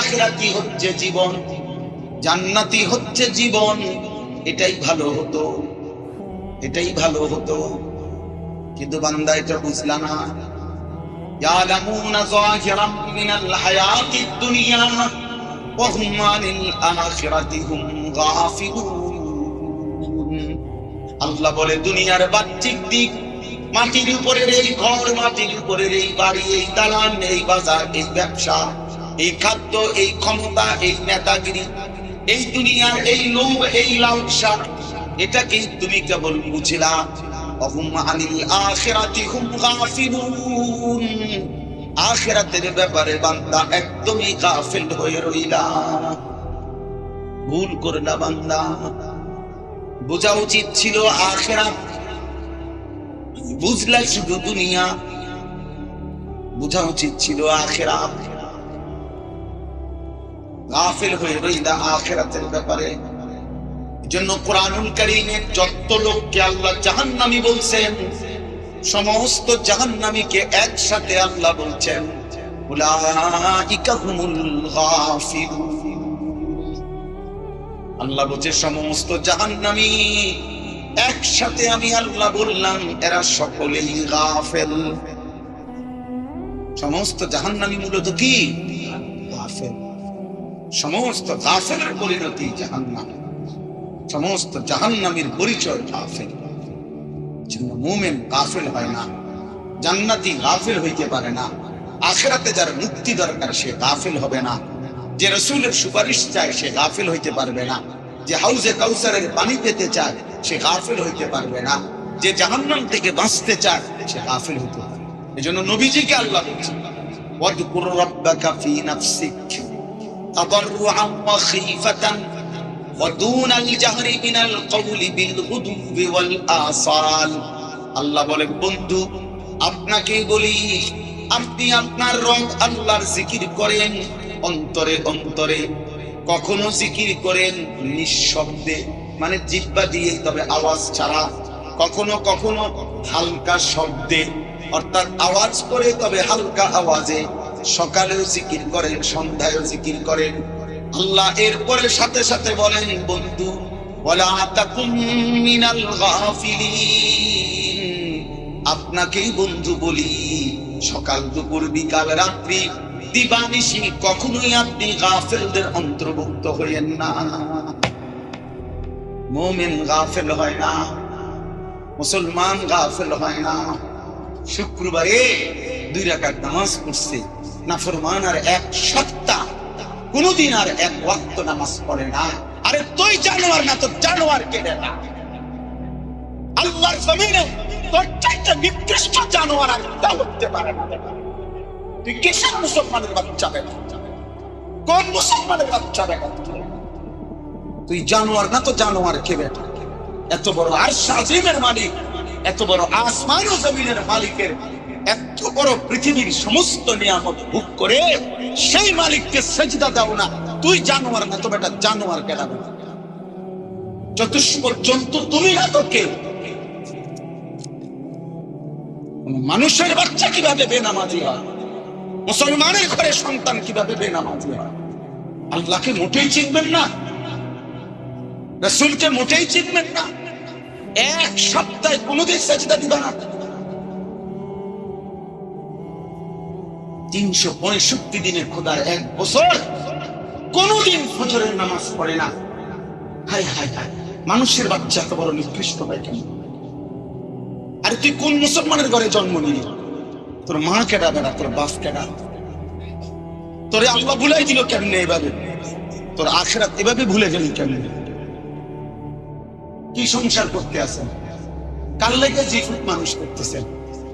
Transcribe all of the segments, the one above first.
আখেরাতি হচ্ছে জীবন, জান্নাতি হচ্ছে জীবন, এটাই ভালো হতো, এটাই ভালো হতো। কিন্তু বান্দা এটা বুঝল না। আল্লাহ বলে, দুনিয়ার বাহ্যিক দিক, মাটির উপরের এই ঘর, মাটির উপরের এই বাড়ি, এই দালান, এই বাজার, এই ব্যবসা এই খাদ্য, এই ক্ষমতা, এই নেতাগিরি, এই দুনিয়ার এই লোভ, এই লালসা, এটাকে তুমি কেবল বুঝলা। ভুল বোঝা উচিত ছিল বুঝলাই শুধু দুনিয়া। বোঝা উচিত ছিল আখেরাত। গাফিল হয়ে রইলা আখেরাতের ব্যাপারে। জন্য কোরআনুল কারীমের যত লোককে আল্লাহ জাহান্নামী বলছেন, সমস্ত জাহান্নামীকে একসাথে আল্লাহ বলছেন, উলাইকা হুমুল আল্লাহ বলছে, সমস্ত জাহান্নামী একসাথে আমি আল্লাহ বললাম, এরা সকলেই গাফেল। সমস্ত জাহান্নামী মূলত কি? গাফেল। সমস্ত গাফেলের পরিণতি জাহান্নাম। সমস্ত জাহান্নামীর পরিচয় গাফেল জন্য মুমেন গাফেল হয় না, জান্নাতি গাফেল হইতে পারে না, আখেরাতে যার মুক্তি দরকার সে গাফেল হবে না, যে রসুলের সুপারিশ চায় সে গাফিল হইতে পারবে না, যে হাউজে কাউসারের পানি পেতে চায় সে গাফিল হইতে পারবে না, যে জাহান্নাম থেকে বাঁচতে চায় সে গাফিল হইতে পারবে এই জন্য নবীজিকে আল্লাহ বলছেন, ওয়াদকুর রাব্বাকা ফি নাফসিক। তাদাররুআন ওয়া খীফাতান ودون الجهر من القول بالغدو والآصال আল্লাহ বলে বন্ধু আপনাকে বলি আপনি আপনার রব আল্লাহর জিকির করেন অন্তরে অন্তরে কখনো জিকির করেন নিঃশব্দে মানে জিব্বা দিয়ে তবে আওয়াজ ছাড়া কখনো কখনো হালকা শব্দে অর্থাৎ আওয়াজ করে তবে হালকা আওয়াজে সকালেও জিকির করেন, সন্ধ্যায়ও জিকির করেন। আল্লাহ এরপরে সাথে সাথে বলেন, বন্ধু আপনাকেই বন্ধু বলি, সকাল দুপুর, বিকাল রাত্রি, দিবানিশি, কখনোই আপনি গাফেলদের অন্তর্ভুক্ত হইয়েন না। মোমেন গাফেল হয় না, মুসলমান গাফেল হয় না। শুক্রবারে দুই রাকাত নামাজ পড়ছে। নাফরমান আর এক সপ্তাহ কোনদিন আর এক ওয়াক্ত নামাজ পড়ে না। আরে তুই জানোয়ার না, তো জানোয়ার কেটে না আল্লাহর জমিনে তোর নিকৃষ্ট জানোয়ার আর হতে পারে না। তুই কিসের মুসলমানের বাচ্চা কোন মুসলমানের বাচ্চা? তুই জানোয়ার না, তো জানোয়ার কে বেটা এত বড় আর সাজিমের মালিক, এত বড় আসমান ও জমিনের মালিকের এত বড় পৃথিবীর সমস্ত নিয়ামত ভোগ করে সেই মালিককে সেজদা দাও না। তুই জানোয়ার না, তো বেটা জানোয়ার তুমি না তো কে? কোন মানুষের বাচ্চা কীভাবে বেনামাজি হয়? মুসলমানের ঘরে সন্তান কীভাবে বেনামাজি হয়? আল্লাহকে মোটেই চিনবেন না। রসুলকে মোটেই চিনবেন না। এক সপ্তাহে কোনোদিন সেজদা দিবা না। তিনশো পঁয়ষট্টি দিনের খোদার এক বছর কোনোদিন ফজরের নামাজ পড়ে না। হাই হাই হাই মানুষের বাচ্চা এত বড় নিকৃষ্ট হয় কেন? আরে তুই কোন মুসলমানের ঘরে জন্ম নিলি? তোর মা কেডা বেড়া, তোর বাপ কেডা? তোরে আল্লাহ ভুলাই দিল কেমনে এভাবে? তোর আখেরাত এভাবে ভুলে গেলি কেমনে? কি সংসার করতে আছেন? কার লেগে যে মানুষ করতেছেন?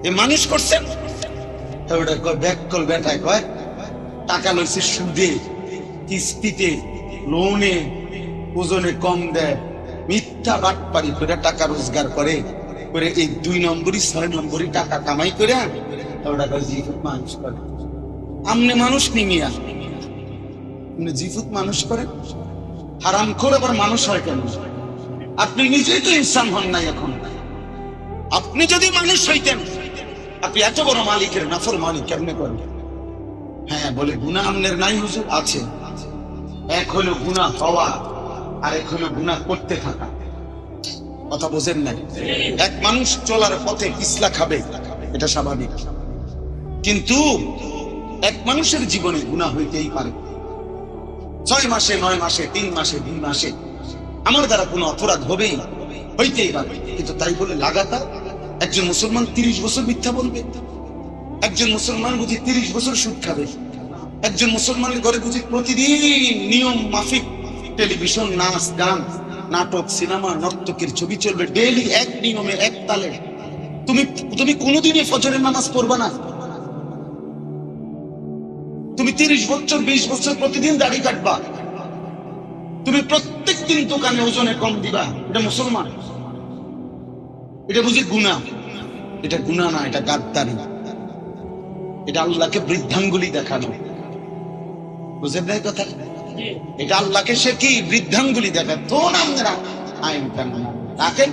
এ মানুষ করছেন? ওটা কয় ব্যাক বেটায় কয়, টাকা লইছে সুদে, কিস্তিতে, লোনে, ওজনে কম দেয়, মিথ্যা করে টাকা রোজগার করে করে এই দুই নম্বরই, ছয় নম্বরই টাকা কামাই করে মানুষ করে। আমনে মানুষ আপনি জিফুত মানুষ করে? হারাম করে আবার মানুষ হয় কেন? আপনি নিজেই তো ইনসান হন নাই এখন। আপনি যদি মানুষ হইতেন আপনি এত বড় মালিকের নাফর মালিক কেমনে করেন? হ্যাঁ বলে গুণা আমনের নাই হুজুর, আছে। এক হলো গুণা হওয়া আর এক হলো গুণা করতে থাকা। কথা বোঝেন নাই? এক মানুষ চলার পথে পিছলা খাবে, এটা স্বাভাবিক। কিন্তু এক মানুষের জীবনে গুণা হইতেই পারে। ছয় মাসে, নয় মাসে, তিন মাসে, দুই মাসে, আমার দ্বারা কোনো অপরাধ হবেই হইতেই পারে। কিন্তু তাই বলে লাগাতার একজন মুসলমান তিরিশ বছর মিথ্যা বলবে, একজন মুসলমান বুঝি তিরিশ বছর সুদ খাবে, একজন মুসলমানের ঘরে বুঝি প্রতিদিন নিয়ম মাফিক, টেলিভিশন, নাচ, গান, নাটক, সিনেমা, নর্তকের ছবি চলবে, ডেইলি এক নিয়মে, এক তালে। তুমি তুমি কোনোদিনই ফজরের নামাজ পড়বা না। তুমি তিরিশ বছর, বিশ বছর প্রতিদিন দাড়ি কাটবা। তুমি প্রত্যেক দিন দোকানে ওজনে কম দিবা, এটা মুসলমান। এটা বুঝি গুণা? এটা গুণা না, এটা গাদ্দারি। এটা আল্লাহকে বৃদ্ধাঙ্গুলি দেখানো। বুঝেন নাই কথা? এটা আল্লাহকে সে কি বৃদ্ধাঙ্গুলি দেখা তো আমরা আইন কানুন রাখেন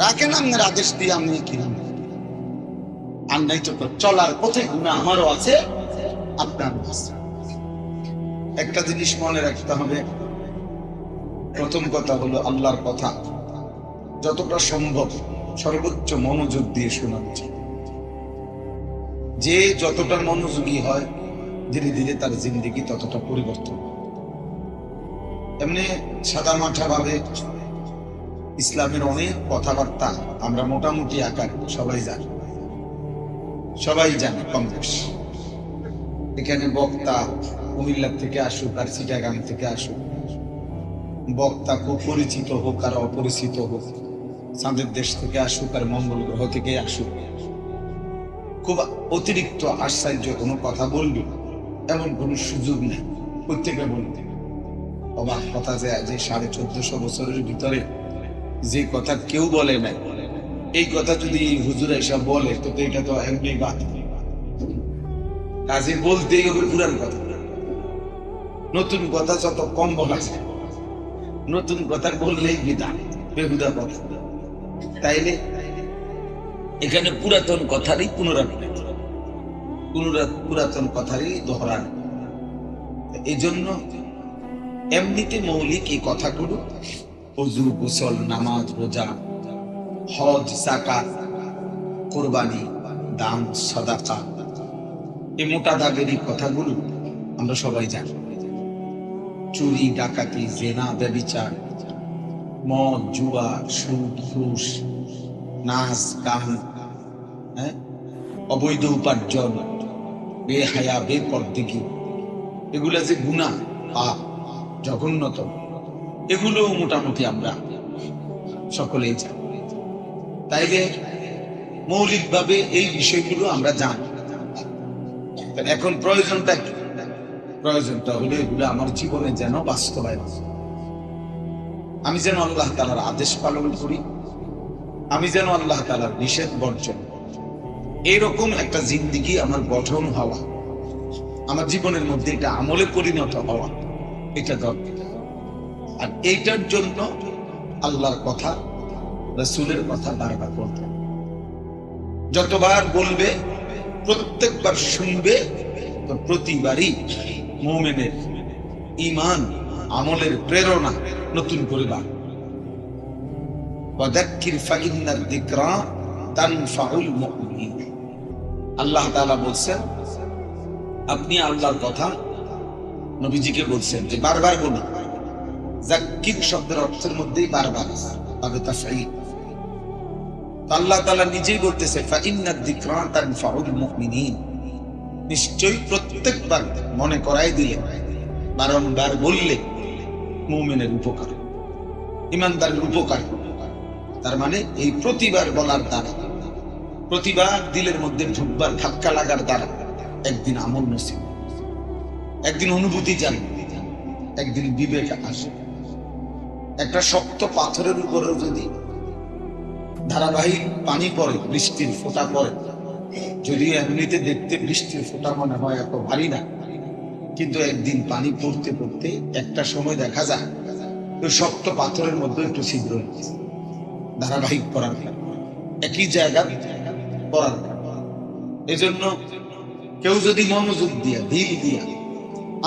রাখেন আদেশ দিয়ে আমি কি আর নাই তো চলার পথে গুণা আমারও আছে আপনার আছে। একটা জিনিস মনে রাখতে হবে। প্রথম কথা হলো আল্লাহর কথা। যতটা সম্ভব সর্বোচ্চ মনোযোগ দিয়ে শোনা উচিত যে যতটা মনোযোগী হয়, ধীরে ধীরে তার জিন্দিগি ততটা পরিবর্তন এমনি সাদা মাঠা ভাবে ইসলামের অনেক কথাবার্তা আমরা মোটামুটি আকার সবাই জানি। সবাই জানে বেশি। এখানে বক্তা কুমিল্লা থেকে আসুক আর চিটাগাং থেকে আসুক। বক্তা খুব পরিচিত হোক আর অপরিচিত হোক। চাঁদের দেশ থেকে আসুক আর মঙ্গল গ্রহ থেকে আসুক। খুব অতিরিক্ত আশ্চর্য কোনো কথা বলবি এমন কোনো সুযোগ নেই প্রত্যেকে বলতে। অবাক কথা যে যে সাড়ে চোদ্দশো বছরের ভিতরে যে কথা কেউ বলে নাই। এই কথা যদি হুজুর এসব বলে, তো এটা তো এমনি বাদ। কাজে বলতেই হবে পুরান কথা। নতুন কথা যত কম বলা যায় নতুন কথা বললেই বিধান বেহুদা কথা। তাইলে এখানে পুরাতন কথারই পুনরাবৃত্তি। পুরাতন কথারই দোহরান। এই জন্য এমনিতে মৌলিক এই কথাগুলো অজু গোসল নামাজ রোজা হজ জাকাত কোরবানি দান সদাকা এই মোটা দাগের এই কথাগুলো আমরা সবাই জানি। চুরি ডাকাতি জেনা ব্যবিচার মদ জুয়া, সুদ, ঘুষ, নাচ, গান হ্যাঁ? অবৈধ উপার্জন, বেহায়া বেপরদিকি এগুলা যে গুণা, পাপ জঘন্যতম এগুলো মোটামুটি আমরা সকলেই জানি। তাইলে মৌলিকভাবে এই বিষয়গুলো আমরা জানি। এখন প্রয়োজনটা কি? প্রয়োজনটা হলো এগুলো আমার জীবনে যেন বাস্তবায়ন। আমি যেন আল্লাহ তালার আদেশ পালন করি। আমি যেন আল্লাহ তালার নিষেধ বর্জন করি। এইরকম একটা জিন্দিগি আমার গঠন হওয়া, আমার জীবনের মধ্যে এটা আমলে পরিণত হওয়া, এটা দরকার। আর এইটার জন্য আল্লাহর কথা, রসুলের কথা বারবার বলতে যতবার বলবে, প্রত্যেকবার শুনবে প্রতিবারই মোমেনের ইমান আমলের প্রেরণা নতুন করে মুমিনিন। আল্লাহ বলছেন, আপনি আল্লাহর কথা নবীজিকে বলছেন যে বারবার বলুন। জাক্কির শব্দের অর্থের মধ্যেই বারবার। তবে তো আল্লাহ তাআলা নিজেই বলতেছে নিশ্চয়ই প্রত্যেকবার মনে করাই দিলে বারংবার বললে মুমিনের উপকার। ইমানদারের উপকার। তার মানে এই প্রতিবার বলার দ্বারা, প্রতিবার দিলের মধ্যে ঢুকবার, ধাক্কা লাগার দ্বারা একদিন আমল নসিব। একদিন অনুভূতি জানবে একদিন বিবেক আসে। একটা শক্ত পাথরের উপরেও যদি ধারাবাহিক পানি পড়ে, বৃষ্টির ফোঁটা পড়ে, যদি এমনিতে দেখতে বৃষ্টির ফোঁটা মনে হয় এত ভারী না কিন্তু একদিন পানি পড়তে পড়তে একটা সময় দেখা যায়, ওই শক্ত পাথরের মধ্যে একটু ছিদ্র ধারাবাহিক পড়ার একই জায়গা পড়ার কারণে। এজন্য কেউ যদি মনোযোগ দিয়া দিল দিয়া,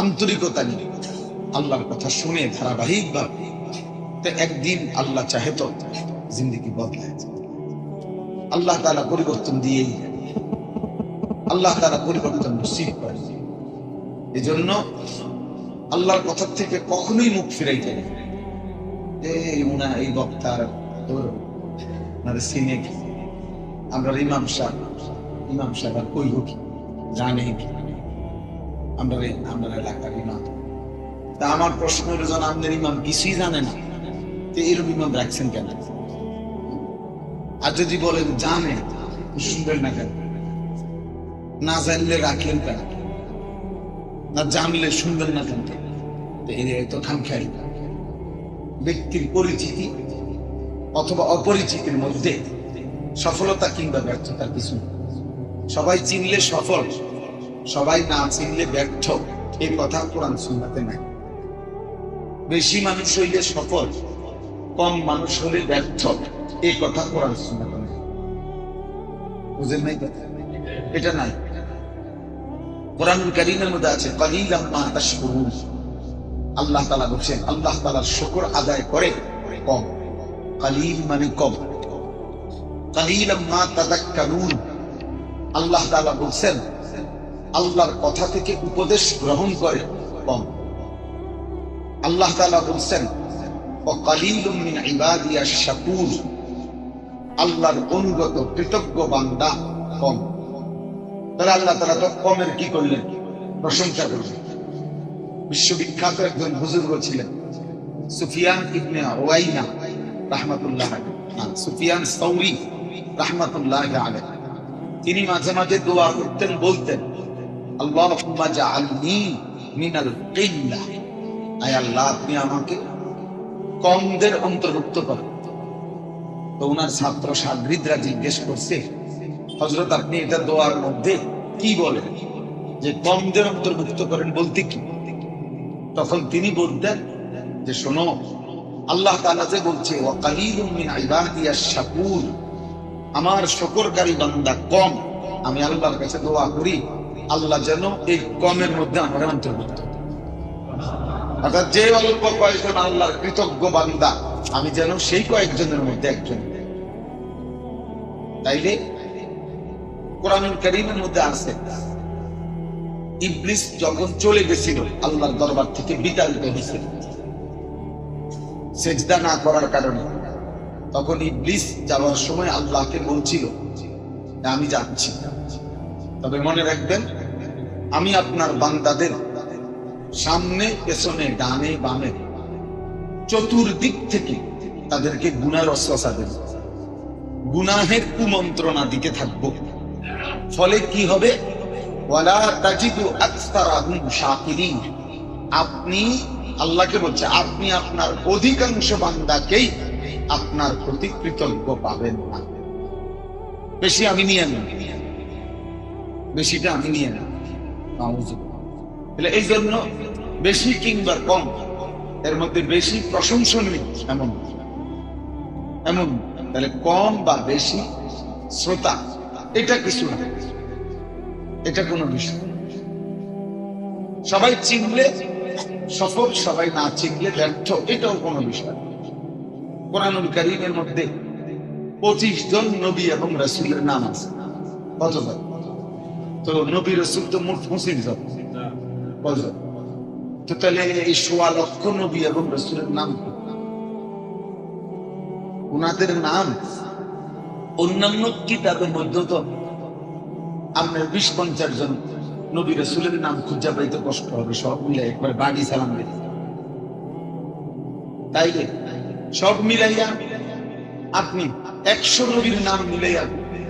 আন্তরিকতা নিয়ে আল্লাহর কথা শুনে ধারাবাহিক ভাবে একদিন আল্লাহ চাহে তো জিন্দিগি বদলায়। আল্লাহ তারা পরিবর্তন দিয়েই, আল্লাহ তারা পরিবর্তন নসিব করে এই জন্য আল্লাহর কথার থেকে কখনোই মুখ ফিরাইতে নেই। এই উনা এই বক্তার তোর মানে সিনে কি আমরা ইমাম ইমাম সাহেব আর কি জানে কি? আমরা আমরা এলাকার ইমাম। তা আমার প্রশ্ন হলো যেন আমাদের ইমাম কিছুই জানে না। তো এরকম ইমাম রাখছেন কেন? আর যদি বলেন, জানে শুনবেন না কেন? না জানলে রাখলেন কেন? না জানলে শুনবেন না কেন তো খামখেয়ালি ব্যক্তির পরিচিতি অথবা অপরিচিতির মধ্যে সফলতা কিংবা ব্যর্থতার কিছু সবাই চিনলে সফল, সবাই না চিনলে ব্যর্থ, এই কথা কোরআন শুনতে নাই। বেশি মানুষ হইলে সফল, কম মানুষ হলে ব্যর্থ, এই কথা কোরআন শুনতে নাই। বুঝেন নাই কথা? এটা নাই। কোরআনুল কারীমের মধ্যে আছে আল্লাহ আল্লাহ আদায় করে কম। কালিল মানে কম। আল্লাহ আল্লাহর কথা থেকে উপদেশ গ্রহণ করে কম। আল্লাহ তাআলা বলছেন ও কালিলুম মিন ইবাদিয়াশ শাকুর আল্লাহর অনুগত কৃতজ্ঞ বান্দা কম। তাহলে আল্লাহ তাআলা তো কমের কি করলেন? প্রশংসা করলেন। বিশ্ববিখ্যাত একজন বুজুর্গ ছিলেন, সুফিয়ান ইবনে ওয়াইনা রাহমাতুল্লাহ সুফিয়ান সৌরি রাহমাতুল্লাহ আলাইহি। তিনি মাঝে মাঝে দোয়া করতেন, বলতেন, আল্লাহুম্মা জাআলনি মিনাল কিল্লাহ আয় আল্লাহ, আপনি আমাকে কমদের অন্তর্ভুক্ত করেন। তো ওনার ছাত্র সাগরিদরা জিজ্ঞেস করছে হজরত আপনি এটা দোয়ার মধ্যে কি বলেন? যে কমদের অন্তর্ভুক্ত করেন বলতে কি? তখন তিনি বলতেন যে শোনো, আল্লাহ তাআলা যে বলছে শাকুর আমার শুকরকারী বান্দা কম। আমি আল্লাহর কাছে দোয়া করি, আল্লাহ যেন এই কমের মধ্যে আমার অন্তর্ভুক্ত অর্থাৎ যে অল্প কয়েকজন আল্লাহর কৃতজ্ঞ বান্দা, আমি যেন সেই কয়েকজনের মধ্যে একজন। তাইলে কোরআনুল করিমের মধ্যে আছে। ইবলিস যখন চলে গেছিল, আল্লাহর দরবার থেকে বিতাড়িত হয়েছিল সেজদা না করার কারণে। তখন ইবলিস যাওয়ার সময় আল্লাহকে বলছিল আমি যাচ্ছি তবে মনে রাখবেন, আমি আপনার বান্দাদের সামনে, পেছনে, ডানে, বামে, চতুর্দিক থেকে তাদেরকে গুনার অশ্বাসা দেব। গুনাহের কুমন্ত্রণা দিতে থাকব। ফলে কি হবে? আপনি, আল্লাহকে বলছে, আপনি আপনার অধিকাংশ বান্দাকেই আপনার প্রতি কৃতজ্ঞ পাবেন না। বেশি আমি নিয়ে নেব। বেশিটা আমি নিয়ে নেব। তাহলে এই জন্য বেশি কিংবা কম, এর মধ্যে বেশি প্রশংসনীয় এমন। এমন, তাহলে কম বা বেশি শ্রোতা। এটা কিছু না। এটা কোনো বিষয়। সবাই চিনলে, সফল সবাই না চিনলে ব্যর্থ, এটাও কোনো বিষয় কোরআনুল কারীমের মধ্যে পঁচিশ জন নবী এবং রাসূলের নাম আছে। কতজন? তো নবী রসুল তো মোট পঁচিশ জন। কতজন তো তাহলে এই সোয়া লক্ষ নবী এবং রসুলের নাম? ওনাদের নাম অন্যান্য কিতাবের মধ্যে তো আপনার বিশ, পঞ্চাশ জন নবী রসুলের নাম খুঁজে পাইতে কষ্ট হবে, সব মিলে একবার বাড়ি সালাম দিতে তাইলে সব মিলাইয়া আপনি একশো নবীর নাম মিলাইয়া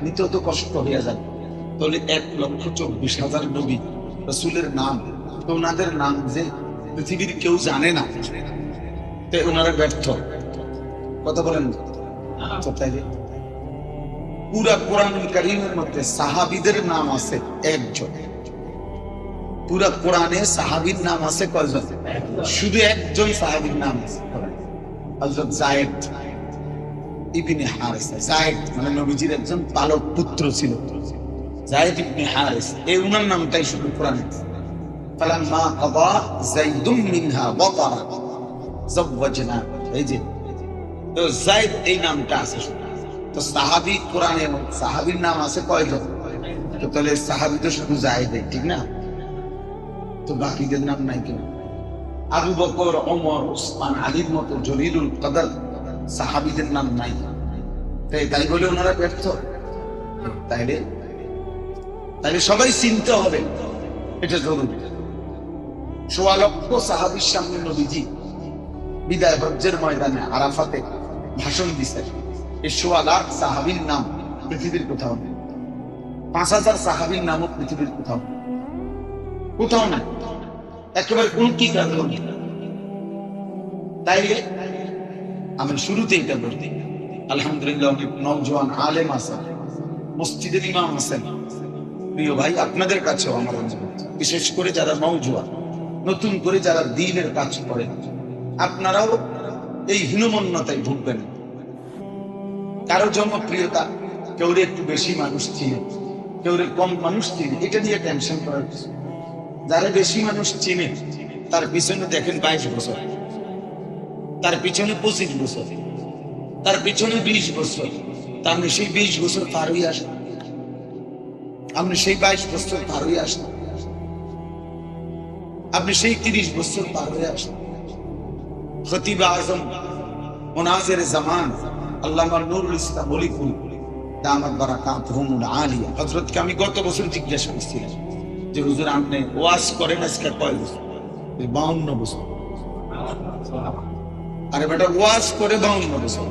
নিতেও তো কষ্ট হইয়া যাবে তাহলে এক লক্ষ চব্বিশ হাজার নবী রসুলের নাম ওনাদের নাম যে পৃথিবীর কেউ জানে না, তো ওনারা ব্যর্থ। কথা বলেন তো তাইলে? পুরা কোরআনুল কারীমের মধ্যে সাহাবীদের নাম আছে একজন। পুরা কোরআনে সাহাবীর নাম আছে কয়জন? শুধু একজন সাহাবীর নাম আছে। যায়েদ ইবনে হারিসা। যায়েদ মানে নবীজির একজন পালক পুত্র ছিল। জায়েদ ইবনে হারিস, এই উনার নামটাই শুধু কোরআনে। কাদা মিনহা ওয়াতারা। এই যে। তো জায়েদ এই নামটা আছে শুধু। তো সাহাবী কোরআনে সাহাবীর নাম আছে কয়জন? তো তাহলে সাহাবী তো শুধু জায়েদ ঠিক না? তো বাকিদের নাম নাই কেন? আবু বকর, ওমর ওসমান আলীর মতো জলিলুল কদর, সাহাবীদের নাম নাই। তাই তাই বলে ওনারা ব্যর্থ? তাইলে? তাইলে সবাই চিনতে হবে, এটা জরুরি। সোয়া লক্ষ সাহাবির সামনে নবীজি বিদায় হজ্জের ময়দানে আরাফাতে ভাষণ দিছেন। এই সোয়া লাখ সাহাবির নাম পৃথিবীর কোথাও। নেই পাঁচ হাজার সাহাবির নামও পৃথিবীর কোথাও। কোথাও না, একেবারে কি কারণ তাইলে আমি শুরুতে এটা বলতে আলহামদুলিল্লাহ অনেক নওজোয়ান আলেম আছেন, মসজিদের ইমাম আছেন। প্রিয় ভাই, আপনাদের কাছেও আমার বিশেষ করে যারা নওজোয়ান, নতুন করে যারা দিনের কাজ করেন, আপনারাও এই হীনমন্যতায় ভুগবেন। কারও জনপ্রিয়তা কেউ একটু বেশি মানুষ চিনে কেউ কম মানুষ চিনে, এটা নিয়ে টেনশন করার যারা বেশি মানুষ চিনে, তার পিছনে দেখেন বাইশ বছর, তার পিছনে পঁচিশ বছর, তার পিছনে বিশ বছর, তা আপনি সেই বিশ বছর পার হয়ে আসেন। আপনি সেই বাইশ বছর পার হয়ে আসেন। আপনি সেই তিরিশ বছর পার হয়ে আসেন। খতিব আজম, মোনাজের জামান আল্লামা নুরুল ইসলাম বলিকুল দামাত বারাকাত হুমুল আলিয়া। হযরতকে আমি গত বছর জিজ্ঞাসা করছিলাম যে, হুজুর, আপনি ওয়াজ করেন আজকে কয় বছর? বাউন্ন বছর। আরে করে বাউন্ন বছর।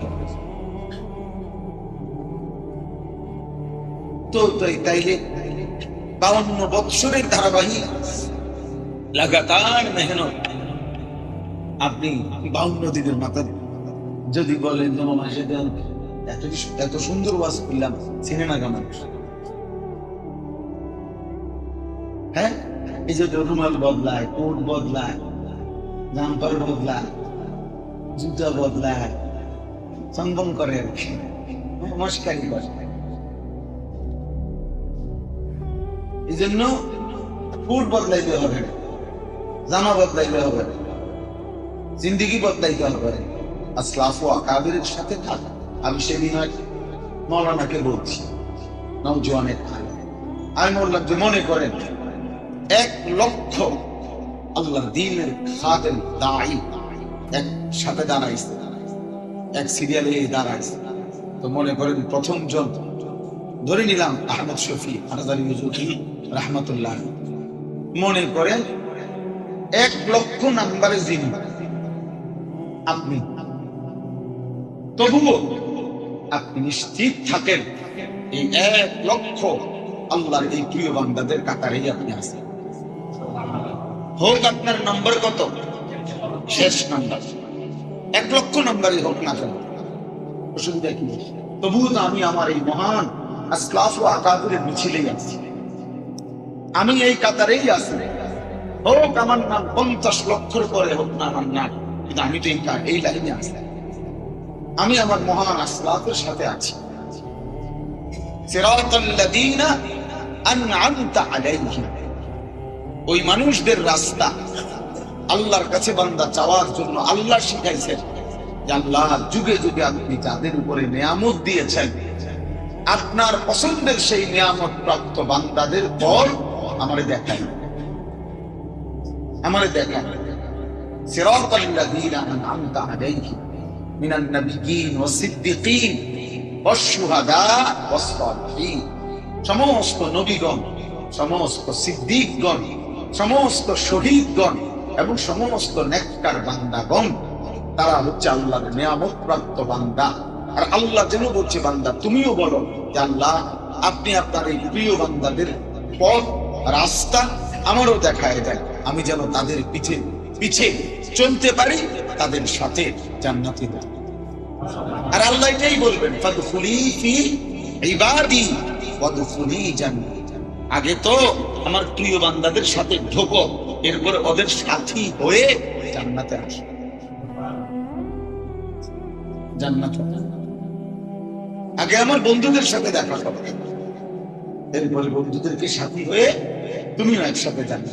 তো তাই তাইলে বাউন্ন বৎসরের ধারাবাহিক লাগাতার মেহনত। আপনি বাউন্ন দিনের মাথা যদি বলেন তোমার মাসে দেন, এত এত সুন্দর ওয়াজ করলাম চিনে না মানুষ। হ্যাঁ? এই যে রুমাল বদলায়, কোট বদলায়, জাম্পার বদলায়, জুতা বদলায়, চন্দন করে আর করে এই জন্য কোট বদলাইতে হবে, জামা বদলাইতে হবে, জিন্দিগি বদলাইতে হবে। আসলাফ সাথে থাক। আমি সেদিন আর মৌলানাকে বলছি নওজোয়ানের আলে। আমি বললাম যে মনে করেন, এক লক্ষ আল্লাহ দিনের খাদেম দায়ী। এক সাথে দাঁড়াইছে, এক সিরিয়ালে দাঁড়াইছে। তো মনে করেন প্রথম জন, ধরে নিলাম আহমদ শফি আনাজারি হুজুরি রহমতুল্লাহ। মনে করেন, এক লক্ষ নাম্বারে যিনি, আপনি। তবুও আপনি নিশ্চিত থাকেন এই এক লক্ষ আল্লাহর এই প্রিয় বান্দাদের কাতারেই আপনি আছেন। হোক আপনার নম্বর কত, শেষ নাম্বার। এক লক্ষ নাম্বারই হোক না কেন। অসুবিধা কি তবুও তো আমি আমার এই মহান আসলাফ ও আকাদুরের মিছিলেই আছি। আমি এই কাতারেই আছি। হোক আমার নাম পঞ্চাশ লক্ষর পরে হোক না আমার নাম, কিন্তু আমি তো এই লাইনে আছি। আমি আমার মহান আসলাতের সাথে আছি। ওই মানুষদের রাস্তা আল্লাহর কাছে বান্দা চাওয়ার জন্য আল্লাহ শিখাইছেন আল্লাহ, যুগে যুগে আপনি যাদের উপরে নিয়ামত দিয়েছেন, আপনার পছন্দের সেই নিয়ামত প্রাপ্ত বান্দাদের ফল আমারে দেখাই আমারে দেখাই সিরাতাল্লাযীনা আন'আমতা আলাইহিম। মিনান নাবিয়িন ওয়া সিদ্দিকিন ওয়া সমস্ত নবীগণ, সমস্ত সিদ্দিকগণ, সমস্ত শহীদগণ এবং সমস্ত নেককার বান্দাগণ, তারা হচ্ছে আল্লাহর নিয়ামত প্রাপ্ত বান্দা। আর আল্লাহ যেন বলছে, বান্দা, তুমিও বলো যে আল্লাহ, আপনি আপনার এই প্রিয় বান্দাদের পথ, রাস্তা আমারও দেখায় দেন। আমি যেন তাদের পিছে পিছে চলতে পারি, তাদের সাথে জান্নাতি দেন আর আল্লাহ এটাই বলবেন, ফাদখুলি ফি ইবাদি, ওয়াদখুলি জান্নাতি। আগে তো আমার প্রিয় বান্দাদের সাথে ঢোকো, এরপর ওদের সাথী হয়ে জান্নাতে আসো। জান্নাত আগে আমার বন্ধুদের সাথে দেখা করো। এরপরে বন্ধুদেরকে সাথী হয়ে তুমিও একসাথে যাবে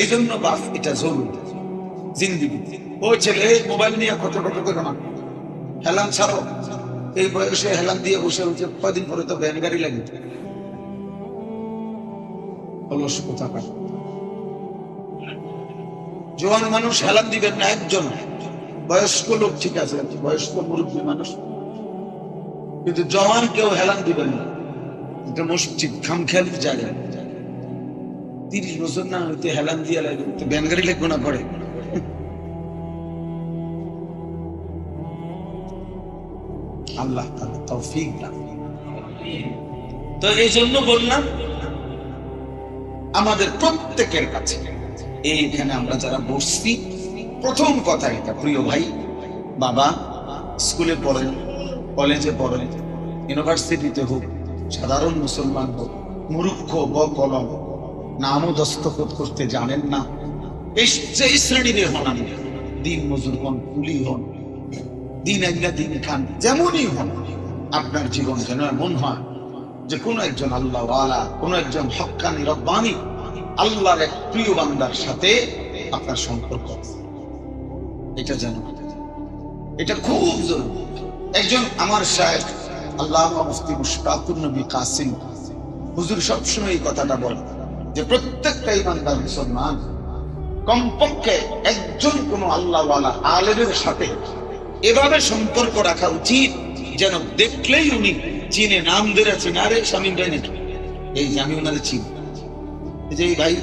এই জন্য বাস, এটা জরুরি। জিন্দিগি। ও ছেলে, মোবাইল নিয়ে কত কত করে না হেলান ছাড়ো। এই বয়সে হেলান দিয়ে বসে হচ্ছে কদিন পরে তো ভ্যান গাড়ি লাগে। জোয়ান মানুষ হেলান দিবেন না, একজন। বয়স্ক লোক ঠিক আছে, বয়স্ক মুরব্বী মানুষ। কিন্তু জওয়ান কেউ হেলান দিবেন না। এটা মসজিদ, খামখেয়ালির জায়গা। তিরিশ বছর না হইতে হেলান দিয়ে লাগবে ভ্যান গাড়ি লাগবে না পরে। আল্লাহ তাআলা তৌফিক দান তো এই জন্য বললাম, আমাদের প্রত্যেকের কাছে, এইখানে আমরা যারা বসছি, প্রথম কথা এটা, প্রিয় ভাই, বাবা, স্কুলে পড়েন, কলেজে পড়েন, ইউনিভার্সিটিতে হোক, সাধারণ মুসলমান হোক, মূর্খ ব কলম নামও দস্তখত করতে জানেন না এই শ্রেণির হন দিন মজুর হন, কুলি হন দিন একটা দিন খান, যেমনই হন আপনার জীবন যেন এমন হয় যে কোন একজন আল্লাহ আলা কোন একজন হক্কানি রব্বানি আল্লাহর এক প্রিয় বান্দার সাথে আপনার সম্পর্ক। এটা যেন এটা খুব জরুরি। একজন আমার সাহেব আল্লাহ মুফতি মুশতাকুর নবী কাসিম, হুজুর সবসময় এই কথাটা বলে যে প্রত্যেকটা ইমানদার মুসলমান। কমপক্ষে একজন কোন আল্লাহওয়ালা আলেমের সাথে এভাবে সম্পর্ক রাখা উচিত, যেন দেখলেই উনি চিনে নাম ধরে চিনে আরে স্বামী ভাই এই আমি ওনারে চিনি। যে এই ভাই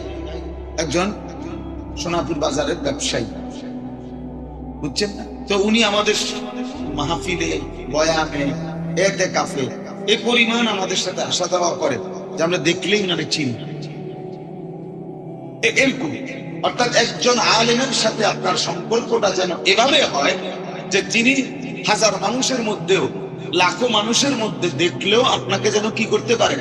একজন সোনাপুর বাজারের ব্যবসায়ী। বুঝছেন না? তো উনি আমাদের মাহফিলে, বয়ানে, এতে কাফে এই পরিমাণ আমাদের সাথে আসা যাওয়া করে যে আমরা দেখলেই উনারে চিনি। এরকম। অর্থাৎ একজন আলেমের সাথে আপনার সম্পর্কটা যেন এভাবে হয় যে যিনি হাজার মানুষের মধ্যেও লাখো মানুষের মধ্যে দেখলেও আপনাকে যেন কি করতে পারে।